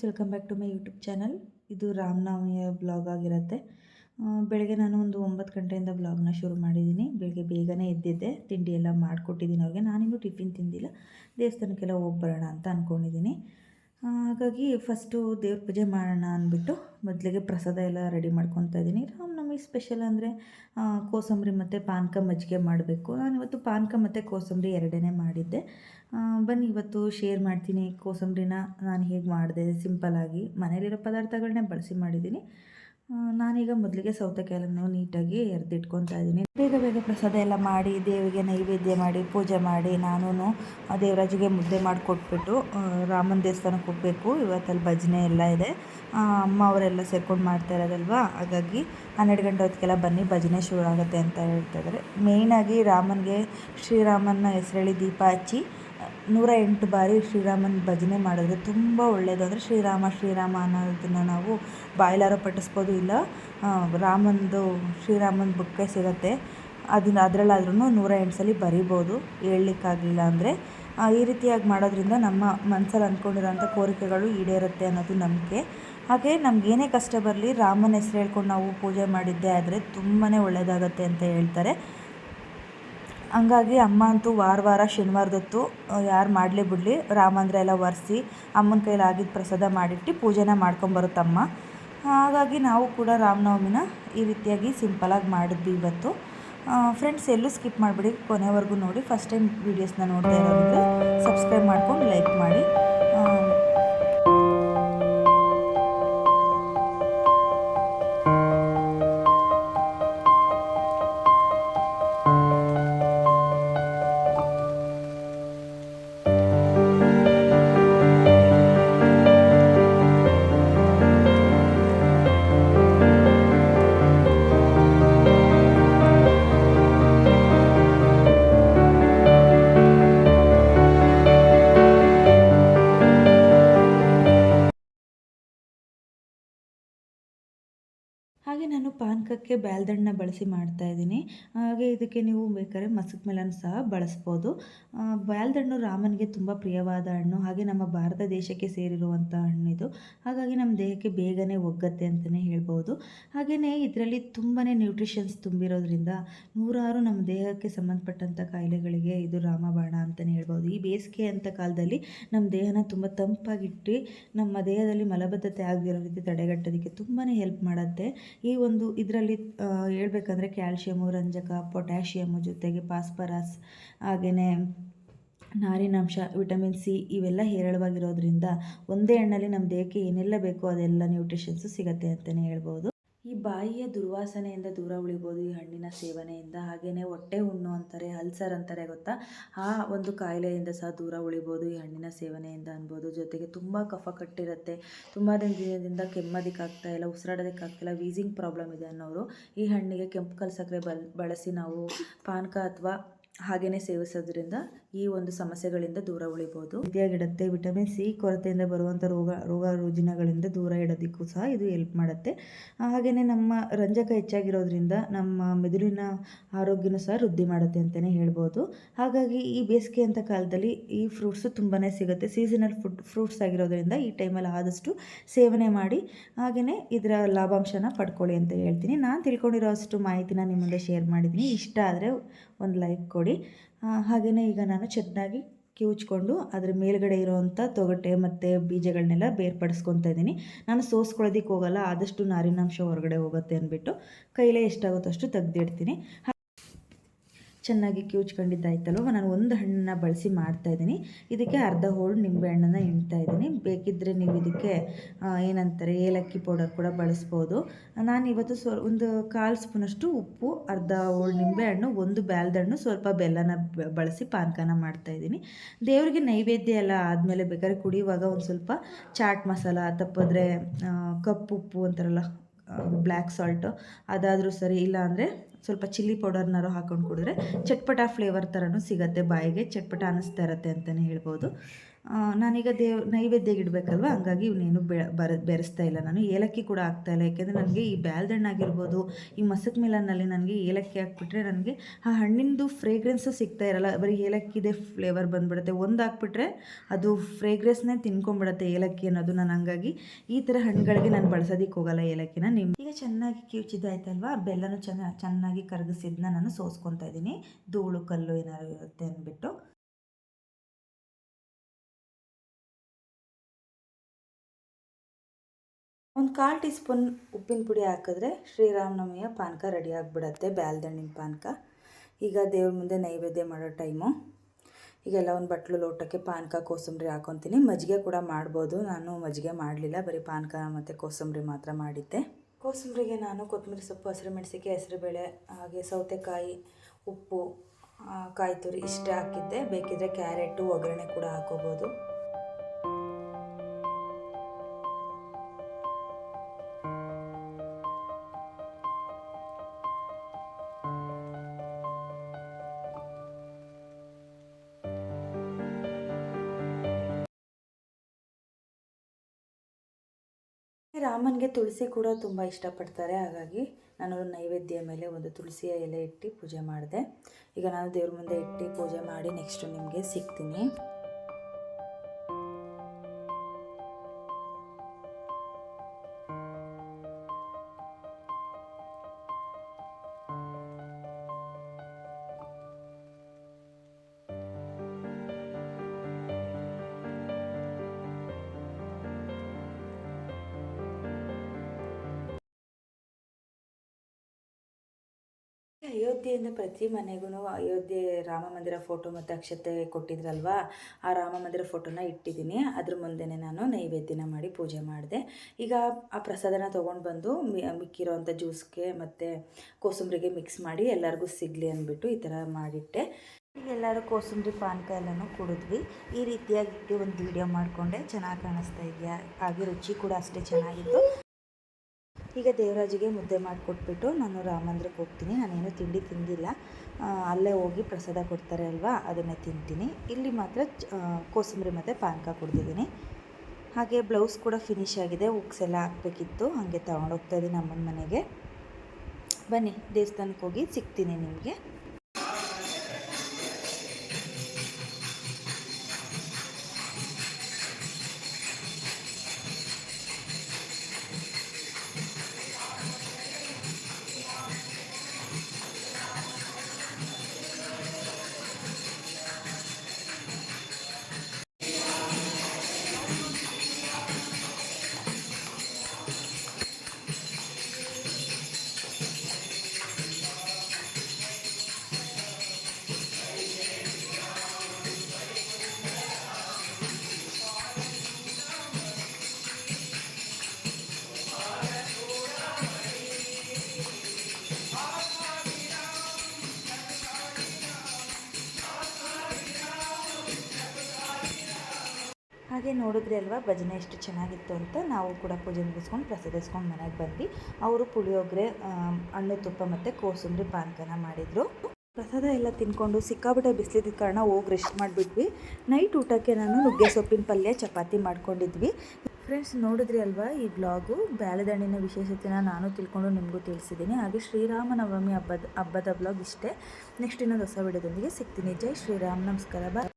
Friends welcome back to my YouTube channel ಇದು ರಾಮನವಮಿಯ blog ಆಗಿರುತ್ತೆ. ಬೆಳಗ್ಗೆ ನಾನು ಒಂದು ಒಂಬತ್ತು ಗಂಟೆಯಿಂದ ಬ್ಲಾಗ್ನ ಶುರು ಮಾಡಿದ್ದೀನಿ. ಬೆಳಗ್ಗೆ ಬೇಗನೆ ಎದ್ದಿದ್ದೆ. ತಿಂಡಿ ಎಲ್ಲ ಮಾಡಿಕೊಟ್ಟಿದ್ದೀನಿ ಅವ್ರಿಗೆ. ನಾನಿನ್ನೂ ಟಿಫಿನ್ ತಿಂದಿಲ್ಲ. ದೇವಸ್ಥಾನಕ್ಕೆಲ್ಲ ಹೋಗಿ ಬರೋಣ ಅಂತ ಅಂದ್ಕೊಂಡಿದ್ದೀನಿ ಹಾಗಾಗಿ ಫಸ್ಟು ದೇವ್ರ ಪೂಜೆ ಮಾಡೋಣ ಅಂದ್ಬಿಟ್ಟು ಮೊದಲಿಗೆ ಪ್ರಸಾದ ಎಲ್ಲ ರೆಡಿ ಮಾಡ್ಕೊತಾ ಇದ್ದೀನಿ. ರಾಮನವಮಿ ಸ್ಪೆಷಲ್ ಅಂದರೆ ಕೋಸಂಬರಿ ಮತ್ತು ಪಾನಕ ಮಜ್ಜಿಗೆ ಮಾಡಬೇಕು. ನಾನು ಇವತ್ತು ಪಾನಕ ಮತ್ತು ಕೋಸಂಬರಿ ಎರಡನೇ ಮಾಡಿದ್ದೆ. ಬನ್ನಿ ಇವತ್ತು ಶೇರ್ ಮಾಡ್ತೀನಿ ಕೋಸಂಬರಿನ. ನಾನು ಹೇಗೆ ಮಾಡಿದೆ ಸಿಂಪಲ್ಲಾಗಿ ಮನೇಲಿರೋ ಪದಾರ್ಥಗಳನ್ನೇ ಬಳಸಿ ಮಾಡಿದ್ದೀನಿ. ನಾನೀಗ ಮೊದಲಿಗೆ ಸೌತೆಕಾಯನ್ನು ನೀಟಾಗಿ ಎರೆದಿಟ್ಕೊತಾ ಇದ್ದೀನಿ. ಬೇಗ ಬೇಗ ಪ್ರಸಾದ ಎಲ್ಲ ಮಾಡಿ, ದೇವಿಗೆ ನೈವೇದ್ಯ ಮಾಡಿ, ಪೂಜೆ ಮಾಡಿ ನಾನು ದೇವರಾಜಿಗೆ ಮುದ್ದೆ ಮಾಡಿಕೊಟ್ಬಿಟ್ಟು ರಾಮನ ದೇವಸ್ಥಾನಕ್ಕೆ ಹೋಗಬೇಕು. ಇವತ್ತಲ್ಲಿ ಭಜನೆ ಎಲ್ಲ ಇದೆ. ಅಮ್ಮ ಅವರೆಲ್ಲ ಸೇರ್ಕೊಂಡು ಮಾಡ್ತಾ ಇರೋದಲ್ವಾ? ಹಾಗಾಗಿ ಹನ್ನೆರಡು ಗಂಟೆ ಹೊತ್ತಿಗೆಲ್ಲ ಬನ್ನಿ, ಭಜನೆ ಶುರು ಆಗುತ್ತೆ ಅಂತ ಹೇಳ್ತಾ ಇದ್ದಾರೆ. ಮೇಯ್ನಾಗಿ ರಾಮನಿಗೆ ಶ್ರೀರಾಮನ ಹೆಸರಲ್ಲಿ ದೀಪ ಹಚ್ಚಿ ನೂರ ಎಂಟು ಬಾರಿ ಶ್ರೀರಾಮನ ಭಜನೆ ಮಾಡಿದ್ರೆ ತುಂಬ ಒಳ್ಳೆಯದು ಅಂದರೆ ಶ್ರೀರಾಮ ಶ್ರೀರಾಮ ಅನ್ನೋದನ್ನು ನಾವು ಬಾಯ್ಲಾರ ಪಠಿಸ್ಬೋದು ಇಲ್ಲ ರಾಮನದು ಶ್ರೀರಾಮನ ಬುಕ್ಕೇ ಸಿಗತ್ತೆ. ಅದನ್ನ ಅದರಲ್ಲಾದ್ರೂ ನೂರ ಎಂಟು ಸಲ ಬರಿಬೋದು. ಹೇಳಲಿಕ್ಕಾಗಲಿಲ್ಲ ಅಂದರೆ ಈ ರೀತಿಯಾಗಿ ಮಾಡೋದ್ರಿಂದ ನಮ್ಮ ಮನಸ್ಸಲ್ಲಿ ಅಂದ್ಕೊಂಡಿರೋಂಥ ಕೋರಿಕೆಗಳು ಈಡೇರುತ್ತೆ ಅನ್ನೋದು ನಂಬಿಕೆ. ಹಾಗೆ ನಮಗೇನೇ ಕಷ್ಟ ಬರಲಿ ರಾಮನ ಹೆಸರು ಹೇಳ್ಕೊಂಡು ನಾವು ಪೂಜೆ ಮಾಡಿದ್ದೇ ಆದರೆ ತುಂಬಾ ಒಳ್ಳೆಯದಾಗತ್ತೆ ಅಂತ ಹೇಳ್ತಾರೆ. ಹಂಗಾಗಿ ಅಮ್ಮ ಅಂತೂ ವಾರ ವಾರ ಶನಿವಾರದೊತ್ತು ಯಾರು ಮಾಡಲೇ ಬಿಡಲಿ ರಾಮಂದ್ರ ಎಲ್ಲ ಒರೆಸಿ ಅಮ್ಮನ ಕೈಲಿ ಆಗಿದ್ದ ಪ್ರಸಾದ ಮಾಡಿಟ್ಟು ಪೂಜೆನ ಮಾಡ್ಕೊಂಬರುತ್ತಮ್ಮ ಹಾಗಾಗಿ ನಾವು ಕೂಡ ರಾಮನವಮಿನ ಈ ರೀತಿಯಾಗಿ ಸಿಂಪಲಾಗಿ ಮಾಡಿದ್ವಿ ಇವತ್ತು. ಫ್ರೆಂಡ್ಸ್ ಎಲ್ಲೂ ಸ್ಕಿಪ್ ಮಾಡಿಬಿಡಿ, ಕೊನೆವರೆಗೂ ನೋಡಿ ಫಸ್ಟ್ ಟೈಮ್ ವೀಡಿಯೋಸ್ನ ನೋಡ್ತಾ ಇರೋದಿದ್ರೆ ಸಬ್ಸ್ಕ್ರೈಬ್ ಮಾಡ್ಕೊಂಡು ಲೈಕ್ ಮಾಡಿ. ಪಾನಕಕ್ಕೆ ಬ್ಯಾಲ್ದಣ್ಣ ಬಳಸಿ ಮಾಡ್ತಾ ಇದ್ದೀನಿ. ಹಾಗೆ ಇದಕ್ಕೆ ನೀವು ಬೇಕಾದ್ರೆ ಮಸಕ್ ಮೆಲನ್ ಸಹ ಬಳಸ್ಬೋದು. ಬ್ಯಾಲ್ದಣ್ಣು ರಾಮನಿಗೆ ತುಂಬ ಪ್ರಿಯವಾದ ಹಣ್ಣು. ಹಾಗೆ ನಮ್ಮ ಭಾರತ ದೇಶಕ್ಕೆ ಸೇರಿರುವಂಥ ಹಣ್ಣು ಇದು. ಹಾಗಾಗಿ ನಮ್ಮ ದೇಹಕ್ಕೆ ಬೇಗನೆ ಒಗ್ಗತ್ತೆ ಅಂತಲೇ ಹೇಳ್ಬೋದು. ಹಾಗೆಯೇ ಇದರಲ್ಲಿ ತುಂಬಾ ನ್ಯೂಟ್ರಿಷನ್ಸ್ ತುಂಬಿರೋದ್ರಿಂದ ನೂರಾರು ನಮ್ಮ ದೇಹಕ್ಕೆ ಸಂಬಂಧಪಟ್ಟಂಥ ಕಾಯಿಲೆಗಳಿಗೆ ಇದು ರಾಮಬಾಣ ಅಂತಲೇ ಹೇಳ್ಬೋದು. ಈ ಬೇಸಿಗೆ ಅಂತ ಕಾಲದಲ್ಲಿ ನಮ್ಮ ದೇಹನ ತುಂಬ ತಂಪಾಗಿಟ್ಟು ನಮ್ಮ ದೇಹದಲ್ಲಿ ಮಲಬದ್ಧತೆ ಆಗದಿರೋ ರೀತಿ ತಡೆಗಟ್ಟೋದಕ್ಕೆ ತುಂಬಾ ಹೆಲ್ಪ್ ಮಾಡುತ್ತೆ. ಈ ಒಂದು ಇದರಲ್ಲಿ ಹೇಳ್ಬೇಕಂದ್ರೆ ಕ್ಯಾಲ್ಶಿಯಮು, ರಂಜಕ, ಪೊಟ್ಯಾಷಿಯಮ್ ಜೊತೆಗೆ ಫಾಸ್ಫರಸ್ ಹಾಗೆಯೇ ನಾರಿನಾಂಶ, ವಿಟಮಿನ್ ಸಿ ಇವೆಲ್ಲ ಹೇರಳವಾಗಿರೋದ್ರಿಂದ ಒಂದೇ ಹಣ್ಣಲ್ಲಿ ನಮ್ಮ ದೇಹಕ್ಕೆ ಏನೆಲ್ಲ ಬೇಕೋ ಅದೆಲ್ಲ ನ್ಯೂಟ್ರಿಷನ್ಸು ಸಿಗುತ್ತೆ ಅಂತಲೇ ಹೇಳ್ಬೋದು. ಈ ಬಾಯಿಯ ದುರ್ವಾಸನೆಯಿಂದ ದೂರ ಉಳಿಬೋದು, ಈ ಹಣ್ಣಿನ ಸೇವನೆಯಿಂದ. ಹಾಗೆಯೇ ಹೊಟ್ಟೆ ಹುಣ್ಣು ಅಂತಾರೆ, ಅಲ್ಸರ್ ಅಂತಾರೆ ಗೊತ್ತಾ? ಆ ಒಂದು ಕಾಯಿಲೆಯಿಂದ ಸಹ ದೂರ ಉಳಿಬೋದು, ಈ ಹಣ್ಣಿನ ಸೇವನೆಯಿಂದ ಅನ್ಬೋದು. ಜೊತೆಗೆ ತುಂಬ ಕಫ ಕಟ್ಟಿರುತ್ತೆ, ತುಂಬ ದಿನದಿಂದ ಕೆಮ್ಮೋದಕ್ಕಾಗ್ತಾ ಇಲ್ಲ, ಉಸಿರಾಡೋದಕ್ಕಾಗ್ತಿಲ್ಲ, ವೀಸಿಂಗ್ ಪ್ರಾಬ್ಲಮ್ ಇದೆ ಅನ್ನೋರು ಈ ಹಣ್ಣಿಗೆ ಕೆಂಪು ಕಲ್ ಬಳಸಿ ನಾವು ಪಾನಕ ಅಥವಾ ಹಾಗೆಯೇ ಸೇವಿಸೋದ್ರಿಂದ ಈ ಒಂದು ಸಮಸ್ಯೆಗಳಿಂದ ದೂರ ಉಳಿಬೋದು. ಇದಾಗಿಡುತ್ತೆ ವಿಟಮಿನ್ ಸಿ ಕೊರತೆಯಿಂದ ಬರುವಂಥ ರೋಗ ರೋಗ ರುಜಿನಗಳಿಂದ ದೂರ ಇಡೋದಕ್ಕೂ ಸಹ ಇದು ಹೆಲ್ಪ್ ಮಾಡುತ್ತೆ. ಹಾಗೆಯೇ ನಮ್ಮ ರಂಜಕ ಹೆಚ್ಚಾಗಿರೋದ್ರಿಂದ ನಮ್ಮ ಮೆದುಳಿನ ಆರೋಗ್ಯನೂ ಸಹ ವೃದ್ಧಿ ಮಾಡುತ್ತೆ ಅಂತಲೇ ಹೇಳ್ಬೋದು. ಹಾಗಾಗಿ ಈ ಬೇಸಿಗೆ ಅಂತ ಕಾಲದಲ್ಲಿ ಈ ಫ್ರೂಟ್ಸು ತುಂಬಾ ಸಿಗುತ್ತೆ. ಸೀಸನಲ್ ಫುಡ್ ಫ್ರೂಟ್ಸ್ ಆಗಿರೋದ್ರಿಂದ ಈ ಟೈಮಲ್ಲಿ ಆದಷ್ಟು ಸೇವನೆ ಮಾಡಿ ಹಾಗೆಯೇ ಇದರ ಲಾಭಾಂಶನ ಪಡ್ಕೊಳ್ಳಿ ಅಂತ ಹೇಳ್ತೀನಿ. ನಾನು ತಿಳ್ಕೊಂಡಿರೋ ಅಷ್ಟು ಮಾಹಿತಿನ ನಿಮ್ಮಿಂದ ಮುಂದೆ ಶೇರ್ ಮಾಡಿದ್ದೀನಿ. ಇಷ್ಟ ಆದರೆ ಒಂದು ಲೈಕ್ ಕೊಡಿ. ಹಾಗೆಯೇ ಈಗ ನಾನು ಚೆನ್ನಾಗಿ ಕಿವುಚ್ಕೊಂಡು ಅದ್ರ ಮೇಲ್ಗಡೆ ಇರೋವಂಥ ತೊಗಟೆ ಮತ್ತು ಬೀಜಗಳನ್ನೆಲ್ಲ ಬೇರ್ಪಡಿಸ್ಕೊತಾ ಇದ್ದೀನಿ. ನಾನು ಸೋಸ್ಕೊಳ್ಳೋದಕ್ಕೆ ಹೋಗಲ್ಲ, ಆದಷ್ಟು ನಾರಿನಾಂಶ ಹೊರಗಡೆ ಹೋಗುತ್ತೆ ಅಂದ್ಬಿಟ್ಟು ಕೈಲೇ ಎಷ್ಟಾಗುತ್ತೋ ಅಷ್ಟು ತೆಗ್ದಿಡ್ತೀನಿ. ಚೆನ್ನಾಗಿ ಕಿವುಚ್ಕೊಂಡಿದ್ದಾಯ್ತಲ್ವ ನಾನು ಒಂದು ಹಣ್ಣನ್ನ ಬಳಸಿ ಮಾಡ್ತಾ ಇದ್ದೀನಿ. ಇದಕ್ಕೆ ಅರ್ಧ ಹೋಳು ನಿಂಬೆ ಹಣ್ಣನ್ನು ಇಣ್ತಾ ಇದ್ದೀನಿ. ಬೇಕಿದ್ದರೆ ನೀವು ಇದಕ್ಕೆ ಏನಂತಾರೆ, ಏಲಕ್ಕಿ ಪೌಡರ್ ಕೂಡ ಬಳಸ್ಬೋದು. ನಾನು ಇವತ್ತು ಸ್ವ ಒಂದು ಕಾಲು ಸ್ಪೂನಷ್ಟು ಉಪ್ಪು, ಅರ್ಧ ಹೋಳು ನಿಂಬೆ ಹಣ್ಣು, ಒಂದು ಬ್ಯಾಲ್ದಣ್ಣು ಸ್ವಲ್ಪ ಬೆಲ್ಲನ ಬಳಸಿ ಪಾನಕನ ಮಾಡ್ತಾ ಇದ್ದೀನಿ. ದೇವರಿಗೆ ನೈವೇದ್ಯ ಎಲ್ಲ ಆದಮೇಲೆ ಬೇಕಾದ್ರೆ ಕುಡಿಯುವಾಗ ಒಂದು ಸ್ವಲ್ಪ ಚಾಟ್ ಮಸಾಲ ತಪ್ಪಿದ್ರೆ ಕಪ್ಪು ಉಪ್ಪು ಅಂತಾರಲ್ಲ ಬ್ಲ್ಯಾಕ್ ಸಾಲ್ಟು, ಅದಾದರೂ ಸರಿ ಇಲ್ಲ ಅಂದರೆ ಸ್ವಲ್ಪ ಚಿಲ್ಲಿ ಪೌಡರ್ನಾರು ಹಾಕೊಂಡು ಕುಡಿದ್ರೆ, ಚಟ್ಪಟ ಫ್ಲೇವರ್ ಥರನೂ ಸಿಗುತ್ತೆ ಬಾಯಿಗೆ, ಚಟ್ಪಟ ಅನ್ನಿಸ್ತಾ ಇರುತ್ತೆ ಅಂತಲೇ ಹೇಳ್ಬೋದು. ನಾನೀಗ ದೇವ್, ನೈವೇದ್ಯಗೆ ಇಡಬೇಕಲ್ವ? ಹಂಗಾಗಿ ಇವನೇನು ಬೆ, ಬರ, ಬೆರೆಸ್ತಾ ಇಲ್ಲ ನಾನು. ಏಲಕ್ಕಿ ಕೂಡ ಆಗ್ತಾ ಇಲ್ಲ. ಯಾಕೆಂದರೆ ನನಗೆ ಈ ಬ್ಯಾಲ್ದಣ್ಣು ಆಗಿರ್ಬೋದು, ಈ ಮಸಕ್ ಮಿಲನ್ನಲ್ಲಿ ನನಗೆ ಏಲಕ್ಕಿ ಹಾಕ್ಬಿಟ್ರೆ ನನಗೆ ಆ ಹಣ್ಣಿಂದು ಫ್ರೇಗ್ರೆನ್ಸು ಸಿಗ್ತಾ ಇರಲ್ಲ. ಬರೀ ಏಲಕ್ಕಿದೆ ಫ್ಲೇವರ್ ಬಂದ್ಬಿಡುತ್ತೆ. ಒಂದು ಹಾಕ್ಬಿಟ್ರೆ ಅದು ಫ್ರೇಗ್ರೆನ್ಸ್ನೇ ತಿನ್ಕೊಂಬಿಡುತ್ತೆ ಏಲಕ್ಕಿ ಅನ್ನೋದು ನಾನು ಹಂಗಾಗಿ. ಈ ಥರ ಹಣ್ಣುಗಳಿಗೆ ನಾನು ಬಳಸೋದಕ್ಕೆ ಹೋಗಲ್ಲ ಏಲಕ್ಕಿನ. ನಿಮ್ಮ ಈಗ ಚೆನ್ನಾಗಿ ಕಿವುಚಿದ್ದಾಯ್ತಲ್ವಾ? ಬೆಲ್ಲನೂ ಚೆನ್ನಾಗಿ ಚೆನ್ನಾಗಿ ಕರಗಿಸಿದ್ನ ನಾನು ಸೋಸ್ಕೊತಾ ಇದ್ದೀನಿ. ಧೂಳು, ಕಲ್ಲು ಏನಾದ್ರು ಇರುತ್ತೆ ಅಂದ್ಬಿಟ್ಟು. ಒಂದು ಕಾಲು ಟೀ ಸ್ಪೂನ್ ಉಪ್ಪಿನ ಪುಡಿ ಹಾಕಿದ್ರೆ ಶ್ರೀರಾಮನವಮಿಯ ಪಾನಕ ರೆಡಿ ಆಗಿಬಿಡತ್ತೆ, ಬ್ಯಾಲ್ದಣ್ಣಿನ ಪಾನಕ. ಈಗ ದೇವ್ರ ಮುಂದೆ ನೈವೇದ್ಯ ಮಾಡೋ ಟೈಮು. ಈಗೆಲ್ಲ ಒಂದು ಬಟ್ಲು ಲೋಟಕ್ಕೆ ಪಾನಕ, ಕೋಸಂಬರಿ ಹಾಕೊತೀನಿ. ಮಜ್ಜಿಗೆ ಕೂಡ ಮಾಡ್ಬೋದು. ನಾನು ಮಜ್ಜಿಗೆ ಮಾಡಲಿಲ್ಲ, ಬರೀ ಪಾನಕ ಮತ್ತು ಕೋಸಂಬರಿ ಮಾತ್ರ ಮಾಡಿದ್ದೆ. ಕೋಸಂಬರಿಗೆ ನಾನು ಕೊತ್ತಂಬರಿ ಸೊಪ್ಪು, ಹಸಿರು ಮೆಣಸಿಗೆ ಹೆಸರುಬೇಳೆ ಹಾಗೆ ಸೌತೆಕಾಯಿ, ಉಪ್ಪು ಕಾಯಿ ತುರಿ ಇಷ್ಟೇ ಹಾಕಿದ್ದೆ. ಬೇಕಿದ್ರೆ ಕ್ಯಾರೆಟು, ಒಗ್ಗರಣೆ ಕೂಡ ಹಾಕೋಬೋದು. ರಾಮನಿಗೆ ತುಳಸಿ ಕೂಡ ತುಂಬ ಇಷ್ಟಪಡ್ತಾರೆ. ಹಾಗಾಗಿ ನಾನು ನೈವೇದ್ಯ ಮೇಲೆ ಒಂದು ತುಳಸಿಯ ಎಲೆ ಇಟ್ಟು ಪೂಜೆ ಮಾಡಿದೆ. ಈಗ ನಾನು ದೇವ್ರ ಮುಂದೆ ಇಟ್ಟು ಪೂಜೆ ಮಾಡಿ ನೆಕ್ಸ್ಟು ನಿಮಗೆ ಸಿಗ್ತೀನಿ. ಅಯೋಧ್ಯೆಯಿಂದ ಪ್ರತಿ ಮನೆಗೂ ಅಯೋಧ್ಯೆ ರಾಮ ಮಂದಿರ ಫೋಟೋ ಮತ್ತು ಅಕ್ಷತೆ ಕೊಟ್ಟಿದ್ರಲ್ವಾ? ಆ ರಾಮ ಮಂದಿರ ಫೋಟೋನ ಇಟ್ಟಿದ್ದೀನಿ. ಅದ್ರ ಮುಂದೆನೇ ನಾನು ನೈವೇದ್ಯನ ಮಾಡಿ ಪೂಜೆ ಮಾಡಿದೆ. ಈಗ ಆ ಪ್ರಸಾದನ ತೊಗೊಂಡು ಬಂದು ಮಿಕ್ಕಿರೋವಂಥ ಜ್ಯೂಸ್ಗೆ ಮತ್ತು ಕೋಸಂಬರಿಗೆ ಮಿಕ್ಸ್ ಮಾಡಿ ಎಲ್ಲರಿಗೂ ಸಿಗಲಿ ಅಂದ್ಬಿಟ್ಟು ಈ ಥರ ಮಾಡಿಟ್ಟೆ. ಎಲ್ಲರೂ ಕೋಸಂಬರಿ, ಪಾನಕ ಎಲ್ಲನೂ ಕುಡಿದ್ವಿ. ಈ ರೀತಿಯಾಗಿ ಒಂದು ವಿಡಿಯೋ ಮಾಡಿಕೊಂಡೆ. ಚೆನ್ನಾಗಿ ಕಾಣಿಸ್ತಾ ಇದೆಯಾ? ಹಾಗೆ ರುಚಿ ಕೂಡ ಅಷ್ಟೇ ಚೆನ್ನಾಗಿತ್ತು. ಈಗ ದೇವರಾಜಿಗೆ ಮುದ್ದೆ ಮಾಡಿಕೊಟ್ಬಿಟ್ಟು ನಾನು ರಾಮಂದ್ರಕ್ಕೆ ಹೋಗ್ತೀನಿ. ನಾನೇನು ತಿಂಡಿ ತಿಂದಿಲ್ಲ. ಅಲ್ಲೇ ಹೋಗಿ ಪ್ರಸಾದ ಕೊಡ್ತಾರೆ ಅಲ್ವಾ? ಅದನ್ನೇ ತಿಂತೀನಿ. ಇಲ್ಲಿ ಮಾತ್ರ ಕೋಸಂಬರಿ ಮತ್ತು ಪಾನಕ ಕುಡ್ದಿದ್ದೀನಿ ಹಾಗೆ ಬ್ಲೌಸ್ ಕೂಡ ಫಿನಿಶ್ ಆಗಿದೆ. ಉಕ್ಸ್ ಎಲ್ಲ ಹಾಕಬೇಕಿತ್ತು. ಹಾಗೆ ತೊಗೊಂಡೋಗ್ತಾ ಇದ್ದೀನಿ ಅಮ್ಮನ ಮನೆಗೆ. ಬನ್ನಿ, ದೇವಸ್ಥಾನಕ್ಕೆ ಹೋಗಿ ಸಿಗ್ತೀನಿ ನಿಮಗೆ. ಹಾಗೆ ನೋಡಿದ್ರಿ ಅಲ್ವಾ? ಭಜನೆ ಎಷ್ಟು ಚೆನ್ನಾಗಿತ್ತು ಅಂತ ನಾವು ಕೂಡ ಪೂಜೆ ಮುಗಿಸ್ಕೊಂಡು ಪ್ರಸಾದಿಸ್ಕೊಂಡು ಮನೆಗೆ ಬಂದ್ವಿ. ಅವರು ಪುಳಿಯೋಗರೆ ಹಣ್ಣು ತುಪ್ಪ ಮತ್ತು ಕೋಸಂಬರಿ ಪಾನಕನ ಮಾಡಿದರು. ಪ್ರಸಾದ ಎಲ್ಲ ತಿನ್ಕೊಂಡು ಸಿಕ್ಕಾಬಿಟ್ಟೆ ಬಿಸಿಲಿದ್ದ ಕಾರಣ ಹೋಗಿ ರೆಸ್ಟ್ ಮಾಡಿಬಿಟ್ವಿ. ನೈಟ್ ಊಟಕ್ಕೆ ನಾನು ನುಗ್ಗೆ ಸೊಪ್ಪಿನ ಪಲ್ಯ, ಚಪಾತಿ ಮಾಡ್ಕೊಂಡಿದ್ವಿ. ಫ್ರೆಂಡ್ಸ್ ನೋಡಿದ್ರಿ ಅಲ್ವಾ ಈ ಬ್ಲಾಗು ಬ್ಯಾಳೆದಣ್ಣಿನ ವಿಶೇಷತೆನ ನಾನು ತಿಳ್ಕೊಂಡು ನಿಮಗೂ ತಿಳಿಸಿದ್ದೀನಿ. ಹಾಗೆ ಶ್ರೀರಾಮನವಮಿ ಹಬ್ಬದ ಹಬ್ಬದ ಬ್ಲಾಗ್ ಇಷ್ಟೇ. ನೆಕ್ಸ್ಟ್ ಇನ್ನೊಂದು ಹೊಸ ವಿಡಿಯೋದೊಂದಿಗೆ ಸಿಗ್ತೀನಿ. ಜೈ ಶ್ರೀರಾಮ್. ನಮಸ್ಕಾರ. ಬಾಯ್